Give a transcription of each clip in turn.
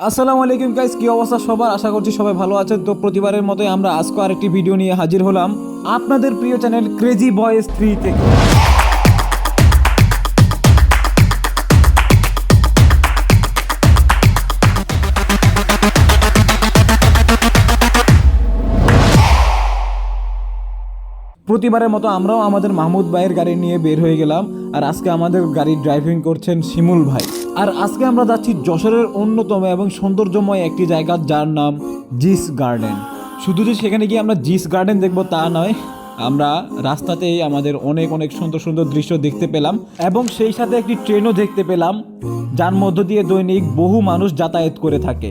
আসসালামু আলাইকুম গাইস কি অবস্থা সবার? আশা করছি সবাই ভালো আছেন। তো প্রতিবারের মতোই আমরা আজকে আরেকটি ভিডিও নিয়ে হাজির হলাম আপনাদের প্রিয় চ্যানেল ক্রেজি বয়েস থ্রি থেকে প্রতিবারের মতো আমরাও আমাদের মাহমুদ ভাইয়ের গাড়ি নিয়ে বের হয়ে গেলাম আর আজকে আমাদের গাড়ি ড্রাইভিং করছেন শিমুল ভাই। আর আজকে আমরা যাচ্ছি যশোরের অন্যতম এবং সৌন্দর্যময় একটি জায়গা যার নাম জিস গার্ডেন। শুধু যে সেখানে গিয়ে আমরা জিস গার্ডেন দেখব তা নয় আমরা রাস্তাতেই আমাদের অনেক অনেক সুন্দর সুন্দর দৃশ্য দেখতে পেলাম এবং সেই সাথে একটি ট্রেনও দেখতে পেলাম, যার মধ্য দিয়ে দৈনিক বহু মানুষ যাতায়াত করে থাকে।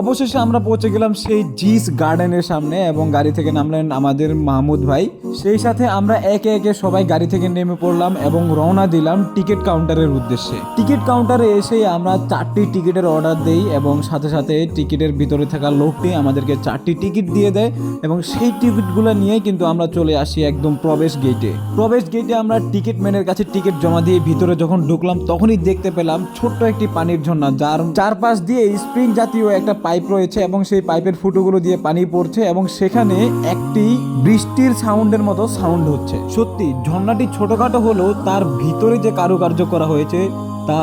অবশেষে আমরা পৌঁছে গেলাম সেই জিস গার্ডেনের সামনে এবং গাড়ি থেকে নামলেন আমাদের মাহমুদ ভাই। সেই সাথে আমরা একে একে সবাই গাড়ি থেকে নেমে পড়লাম এবং রওনা দিলাম টিকিট কাউন্টারের উদ্দেশ্যে। টিকিট কাউন্টারে এসেই আমরা চারটি টিকিটের অর্ডার দেই এবং সাথে সাথে টিকিটের ভিতরে থাকা লোকটি আমাদেরকে চারটি টিকিট দিয়ে দেয় এবং সেই টিকিটগুলো নিয়ে কিন্তু আমরা চলে আসি একদম প্রবেশ গেটে প্রবেশ গেটে আমরা টিকিট ম্যানের কাছে টিকিট জমা দিয়ে ভিতরে যখন ঢুকলাম, তখনই দেখতে পেলাম ছোট্ট একটি পানির ঝর্ণা, যার চারপাশ দিয়ে স্প্রিং জাতীয় একটা পাইপ রয়েছে এবং সেই পাইপের ফুটোগুলো দিয়ে পানি পড়ছে এবং সেখানে একটি বৃষ্টির সাউন্ডের মতো সাউন্ড হচ্ছে। সত্যি, ঝর্ণাটি ছোটখাটো হলেও তার ভিতরে যে কারুকার্য করা হয়েছে, তা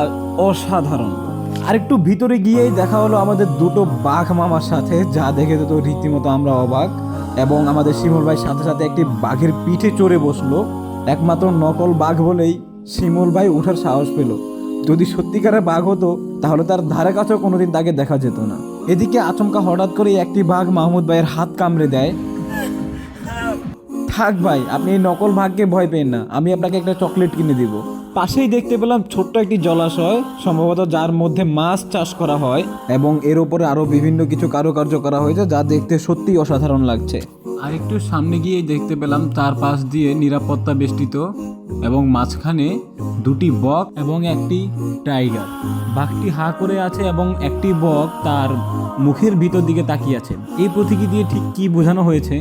অসাধারণ। আর একটু ভিতরে গিয়েই দেখা হলো আমাদের দুটো বাঘ মামার সাথে, যা দেখে তো রীতিমতো আমরা অবাক। এবং আমাদের শিমুল ভাই সাথে সাথে একটি বাঘের পিঠে চড়ে বসল। একমাত্র নকল বাঘ বলেই শিমুল ভাই ওঠার সাহস পেল। যদি সত্যিকারের বাঘ হতো, তাহলে তার ধারে কাছেও কোনোদিন তাকে দেখা যেত না। এদিকে আচমকা হঠাৎ করে একটি বাঘ মাহমুদ ভাইয়ের হাত কামড়ে দেয়। থাক ভাই, আপনি এই নকল ভাগ্যে ভয় পেন না। আমি আপনাকে একটা চকলেট কিনে দিব। পাশেই দেখতে পেলাম ছোট্ট একটি জলাশয়, সম্ভবত যার মধ্যে মাছ চাষ করা হয় এবং এর উপরে আরও বিভিন্ন কিছু কারুকার্য করা হয়েছে যা দেখতে সত্যি অসাধারণ লাগছে। আর একটু সামনে গিয়ে দেখতে পেলাম তার পাশ দিয়ে নিরাপত্তা বেষ্টিত এবং মাঝখানে দুটি বক এবং একটি টাইগার। বাঘটি হা করে আছে এবং একটি বক তার মুখের ভিতর দিকে তাকিয়ে আছে। এই প্রতীকী দিয়ে ঠিক কি বোঝানো হয়েছে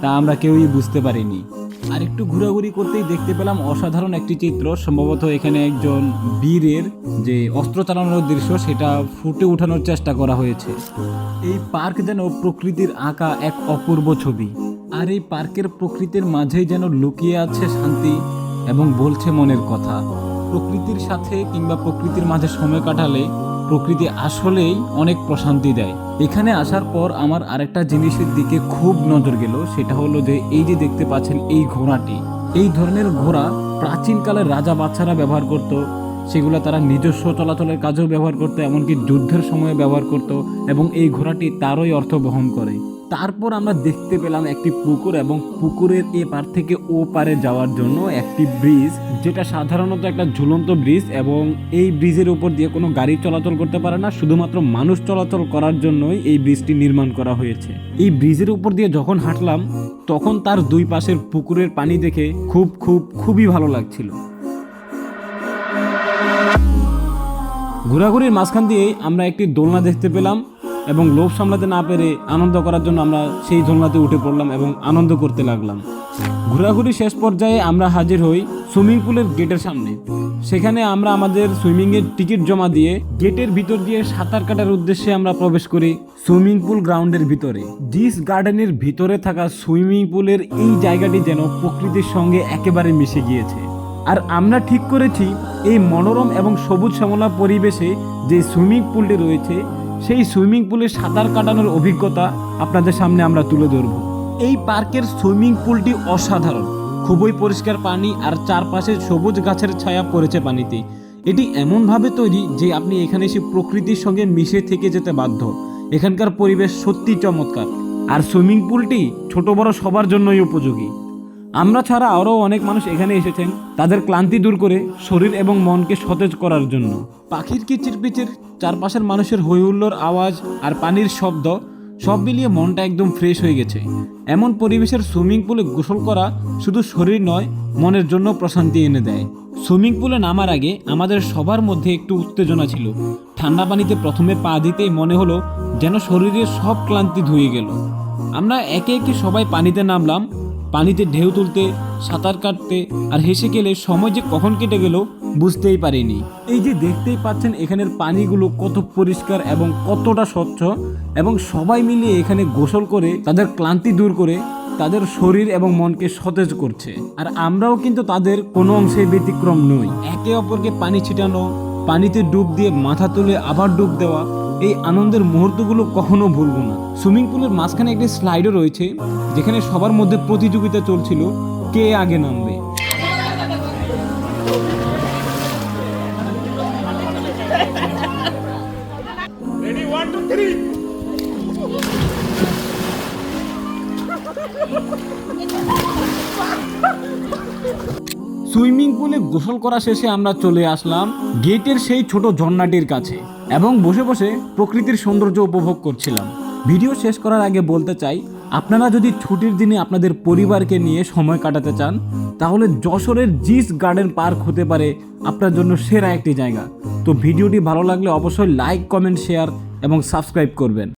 তা আমরা কেউই বুঝতে পারিনি। আর একটু ঘোরাঘুরি করতেই দেখতে পেলাম অসাধারণ একটি চিত্র। সম্ভবত এখানে একজন বীরের যে অস্ত্র চালানোর দৃশ্য, সেটা ফুটে ওঠানোর চেষ্টা করা হয়েছে। এই পার্ক যেন প্রকৃতির আঁকা এক অপূর্ব ছবি। আর এই পার্কের প্রকৃতির মাঝেই যেন লুকিয়ে আছে শান্তি এবং বলছে মনের কথা। প্রকৃতির সাথে কিংবা প্রকৃতির মাঝে সময় কাটালে প্রকৃতি আসলেই অনেক প্রশান্তি দেয়। এখানে আসার পর আমার আরেকটা জিনিসের দিকে খুব নজর গেল, সেটা হলো যে এই যে দেখতে পাচ্ছেন এই ঘোড়াটি। এই ধরনের ঘোড়া প্রাচীনকালে রাজা বাচ্চারা ব্যবহার করত, সেগুলো তারা নিজস্ব চলাচলের কাজেও ব্যবহার করতো, এমনকি যুদ্ধের সময় ব্যবহার করত, এবং এই ঘোড়াটি তারই অর্থ বহন করে। তারপর আমরা দেখতে পেলাম একটি পুকুর এবং পুকুরের এ পার থেকে ও পারে যাওয়ার জন্য একটি ব্রিজ, যেটা সাধারণত একটা ঝুলন্ত ব্রিজ এবং এই ব্রিজের উপর দিয়ে কোনো গাড়ি চলাচল করতে পারে না। শুধুমাত্র মানুষ চলাচল করার জন্যই এই ব্রিজটি নির্মাণ করা হয়েছে। এই ব্রিজের উপর দিয়ে যখন হাঁটলাম, তখন তার দুই পাশের পুকুরের পানি দেখে খুব খুব, খুবই ভালো লাগছিল। ঘোরাঘুরির মাঝখান দিয়েই আমরা একটি দোলনা দেখতে পেলাম। এবং লোভ সামলাতে না পেরে আনন্দ করার জন্য আমরা সেই দোলনাতে উঠে পড়লাম এবং আনন্দ করতে লাগলাম। ঘোরাঘুরি শেষ পর্যায়ে আমরা হাজির হই সুইমিং পুলের গেটের সামনে। সেখানে আমরা আমাদের সুইমিংয়ের টিকিট জমা দিয়ে গেটের ভিতর দিয়ে সাঁতার কাটার উদ্দেশ্যে আমরা প্রবেশ করি সুইমিং পুল গ্রাউন্ডের ভিতরে। ডিস গার্ডেনের ভিতরে থাকা সুইমিং পুলের এই জায়গাটি যেন প্রকৃতির সঙ্গে একেবারে মিশে গিয়েছে। আর আমরা ঠিক করেছি এই মনোরম এবং সবুজ শ্যামলা পরিবেশে যে সুইমিং পুলটি রয়েছে সেই সুইমিং পুলে সাঁতার কাটানোর অভিজ্ঞতা আপনাদের সামনে আমরা তুলে ধরব। এই পার্কের সুইমিং পুলটি অসাধারণ। খুবই পরিষ্কার পানি আর চারপাশে সবুজ গাছের ছায়া পড়েছে পানিতে। এটি এমনভাবে তৈরি যে আপনি এখানে এসে প্রকৃতির সঙ্গে মিশে থেকে যেতে বাধ্য। এখানকার পরিবেশ সত্যি চমৎকার। আর সুইমিং পুলটি ছোট বড় সবার জন্যই উপযোগী। আমরা ছাড়া আরও অনেক মানুষ এখানে এসেছেন তাদের ক্লান্তি দূর করে শরীর এবং মনকে সতেজ করার জন্য। পাখির কিচিরপিচির চারপাশের মানুষের হৈহুল্লোর আওয়াজ আর পানির শব্দ সব মিলিয়ে মনটা একদম ফ্রেশ হয়ে গেছে। এমন পরিবেশের সুইমিং পুলে গোসল করা শুধু শরীর নয়, মনের জন্য প্রশান্তি এনে দেয়। সুইমিং পুলে নামার আগে আমাদের সবার মধ্যে একটু উত্তেজনা ছিল। ঠান্ডা পানিতে প্রথমে পা দিতেই মনে হলো যেন শরীরের সব ক্লান্তি ধুয়ে গেল। আমরা একে একে সবাই পানিতে নামলাম পানিতে ঢেউ তুলতে, সাঁতার কাটতে আর হেসে গেলে সময় যে কখন কেটে গেল বুঝতেই পারিনি। এই যে দেখতেই পাচ্ছেন এখানের পানিগুলো কত পরিষ্কার এবং কতটা স্বচ্ছ এবং সবাই মিলে এখানে গোসল করে তাদের ক্লান্তি দূর করে তাদের শরীর এবং মনকে সতেজ করছে। আর আমরাও কিন্তু তাদের কোনো অংশে ব্যতিক্রম নই। একে অপরকে পানি ছিটানো, পানিতে ডুব দিয়ে মাথা তুলে আবার ডুব দেওয়া এই আনন্দের মুহূর্তগুলো কখনো ভুলব না। সুইমিং পুলের মাঝখানে একটি স্লাইডও রয়েছে, যেখানে সবার মধ্যে প্রতিযোগিতা চলছিল, কে আগে নামবে? সুইমিং পুলে গোসল করা শেষে আমরা চলে আসলাম গেটের সেই ছোট ঝর্ণাটির কাছে এবং বসে বসে প্রকৃতির সৌন্দর্য উপভোগ করছিলাম। ভিডিও শেষ করার আগে বলতে চাই, আপনারা যদি ছুটির দিনে আপনাদের পরিবারকে নিয়ে সময় কাটাতে চান, তাহলে যশোরের জিস গার্ডেন পার্ক হতে পারে আপনার জন্য সেরা একটি জায়গা। তো ভিডিওটি ভালো লাগলে অবশ্যই লাইক, কমেন্ট, শেয়ার এবং সাবস্ক্রাইব করবেন।